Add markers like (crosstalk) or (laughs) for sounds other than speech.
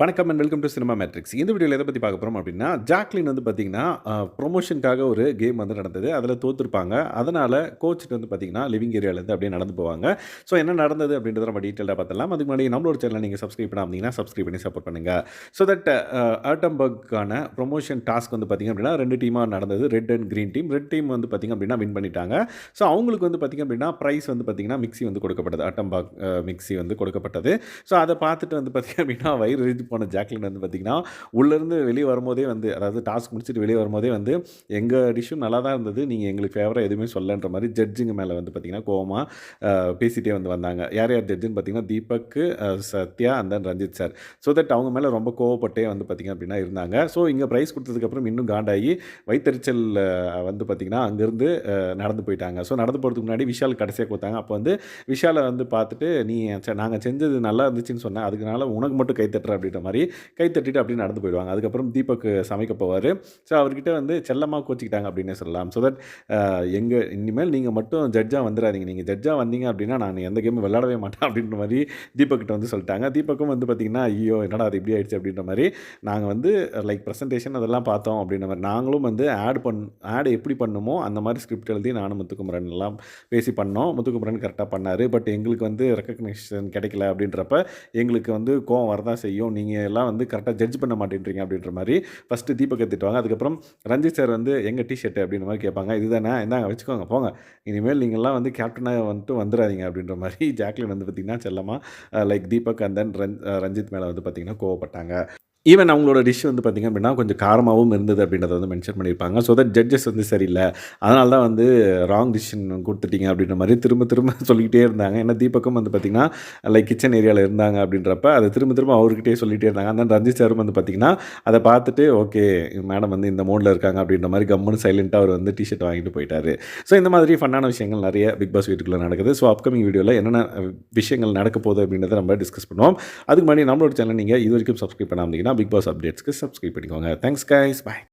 வணக்கம் and welcome to cinema matrix இந்த வீடியோவில் எதை பற்றி பார்க்க போகிறோம் அப்படின்னா ஜாக்லின் வந்து பார்த்திங்கன்னா ப்ரொமோஷனுக்காக ஒரு கேம் வந்து நடந்தது. அதில் தோற்றுருப்பாங்க அதனால் கோச்சிட்டு வந்து பார்த்தீங்கன்னா லிவிங் ஏரியாவிலேருந்து அப்படியே நடந்து போவாங்க. ஸோ என்ன நடந்தது அப்படின்றத நம்ம டீட்டெயிலாக பார்த்தலாம் அதுக்கு முன்னாடி நம்மளோட சேனல் நீங்கள் சப்ஸ்கிரைப் பண்ணாமீங்கன்னா சப்ஸ்கிரைப் பண்ணி சப்போர்ட் பண்ணுங்கள் ஸோ தட் ஆட்டம்பர்க்கான ப்ரொமோஷன் டாஸ்க் வந்து பார்த்திங்க அப்படின்னா ரெண்டு டீமாக நடந்தது. Red and green team red team வந்து பார்த்திங்க அப்படின்னா வின் பண்ணிட்டாங்க. ஸோ அவங்களுக்கு வந்து பார்த்திங்க அப்படின்னா ப்ரைஸ் வந்து பார்த்திங்கன்னா மிக்ஸி வந்து கொடுக்கப்பட்டது. ஆட்டம்பாக் மிக்சி வந்து கொடுக்கப்பட்டது. ஸோ அதை பார்த்துட்டு வந்து பார்த்திங்க அப்படின்னா வயிறு போன ஜாக்லின் வந்து பார்த்திங்கன்னா உள்ளேருந்து வெளியே வரும்போதே வந்து அதாவது டாஸ்க் முடிச்சுட்டு வெளியே வரும்போதே வந்து எங்கள் டிஷ்ஷும் நல்லா தான் இருந்தது நீங்கள் எங்களுக்கு ஃபேவராக எதுவுமே சொல்லன்ற மாதிரி ஜட்ஜிங்க மேலே வந்து பார்த்திங்கன்னா கோவமாக பேசிகிட்டே வந்து வந்தாங்க. யார் யார் ஜட்ஜுன்னு பார்த்திங்கன்னா Deepak Sathya and then Ranjith sir so that அவங்க மேலே ரொம்ப கோவப்பட்டே வந்து பார்த்திங்க அப்படின்னா இருந்தாங்க. ஸோ இங்கே ப்ரைஸ் கொடுத்ததுக்கப்புறம் இன்னும் காண்டாகி வைத்தறிச்சல் வந்து பார்த்திங்கன்னா அங்கேருந்து நடந்து போயிட்டாங்க. ஸோ நடந்து போகிறதுக்கு முன்னாடி விஷால் கடைசியாக கொடுத்தாங்க. அப்போ வந்து விஷாலை வந்து பார்த்துட்டு நீ நாங்கள் செஞ்சது நல்லா இருந்துச்சுன்னு சொன்னேன் அதுக்குனால உனக்கு மட்டும் கைத்தட்டுற அப்படின்னு ஏற்ற மாதிரி கை தட்டிட்டு அப்படியே நடந்து போயிடுவாங்க. அதுக்கப்புறம் தீபக் சமைக்க போவார். ஸோ அவர்கிட்ட வந்து செல்லமாக கோச்சிக்கிட்டாங்க அப்படின்னே சொல்லலாம். ஸோ தட் எங்கள் இனிமேல் நீங்கள் மட்டும் ஜட்ஜாக வந்துடாதீங்க நீங்கள் ஜட்ஜாக வந்தீங்க அப்படின்னா நான் எந்த கேமும் விளையாடவே மாட்டேன் அப்படின்ற மாதிரி தீபக் கிட்ட வந்து சொல்லிட்டாங்க. தீபக்கும் வந்து பார்த்திங்கன்னா ஐயோ என்னடா அது இப்படி ஆயிடுச்சு அப்படின்ற மாதிரி நாங்கள் வந்து லைக் ப்ரெசன்டேஷன் அதெல்லாம் பார்த்தோம் அப்படின்ற மாதிரி நாங்களும் வந்து ஆட் பண் ஆட் எப்படி பண்ணுமோ அந்த மாதிரி ஸ்கிரிப்ட் எழுதி நானும் முத்துக்குமரன் எல்லாம் பேசி பண்ணோம். முத்துக்குமரன் கரெக்டாக பண்ணார். பட் எங்களுக்கு வந்து ரெக்கக்னேஷன் கிடைக்கல அப்படின்றப்ப எங்களுக்கு வந்து கோவம் வரதான் செய்யும். நீங்கள் நீங்கள் எல்லாம் வந்து கரெக்டாக ஜட்ஜ் பண்ண மாட்டேன்றீங்க அப்படின்ற மாதிரி ஃபஸ்ட்டு தீபக் திட்டுவாங்க அதுக்கப்புறம் ரஞ்சித் சார் வந்து எங்கள் டிஷர்ட் அப்படின்ற மாதிரி கேட்பாங்க. இதுதானே? இந்தாங்க வச்சுக்கோங்க போங்க. இனிமேல் நீங்கள்லாம் வந்து கேப்டனாக வந்துட்டு வந்துடாதீங்க அப்படின்ற மாதிரி (laughs) ஜாக்லின் வந்து பார்த்திங்கன்னா செல்லமாக like Deepak and then Ranjith மேலே வந்து பார்த்திங்கன்னா கோவப்பட்டாங்க. ஈவன் அவங்களோட டிஷ் வந்து பார்த்திங்க அப்படின்னா கொஞ்சம் காரமாகவும் இருந்தது அப்படின்றத வந்து மென்ஷன் பண்ணியிருப்பாங்க. ஸோ தட் ஜட்ஜஸ் வந்து சரியில்லை. அதனால தான் வந்து ராங் டிசிஷன் கொடுத்துட்டீங்க அப்படின்ற மாதிரி திரும்ப திரும்ப (laughs) சொல்லிக்கிட்டே இருந்தாங்க. ஏன்னா தீபக்கும் வந்து பார்த்திங்கன்னா லைக் கிச்சன் ஏரியாவில் இருந்தாங்க அப்படின்றப்ப அதை திரும்ப திரும்ப அவர்கிட்டே சொல்லிகிட்டே இருந்தாங்க. அந்த ரஞ்சித் சாரும் வந்து பார்த்திங்கன்னா அதை பார்த்துட்டு ஓகே மேடம் வந்து இந்த மோடில் இருக்காங்க அப்படின்ற மாதிரி கம்முன்னு சைலண்ட்டாக அவர் வந்து டிஷர்ட் வாங்கிட்டு போயிட்டாரு. ஸோ இந்த மாதிரி ஃபன்னான விஷயங்கள் நிறைய பிக் பாஸ் வீட்டுக்குள்ளே நடக்குது. ஸோ அப்கமிங் வீடியோவில் என்னென்ன விஷயங்கள் நடக்க போகுது அப்படின்றத நம்ம டிஸ்கஸ் பண்ணுவோம். அதுக்கு முன்னாடி நம்மளோட சேனல் நீங்கள் இது வரைக்கும் சப்ஸ்கிரைப் பண்ணாமீங்கன்னா பிக் பாஸ் அப்டேட்ஸ்க்கு சப்ஸ்கிரைப் பண்ணிக்கோங்க தேங்க்ஸ் கைஸ் பை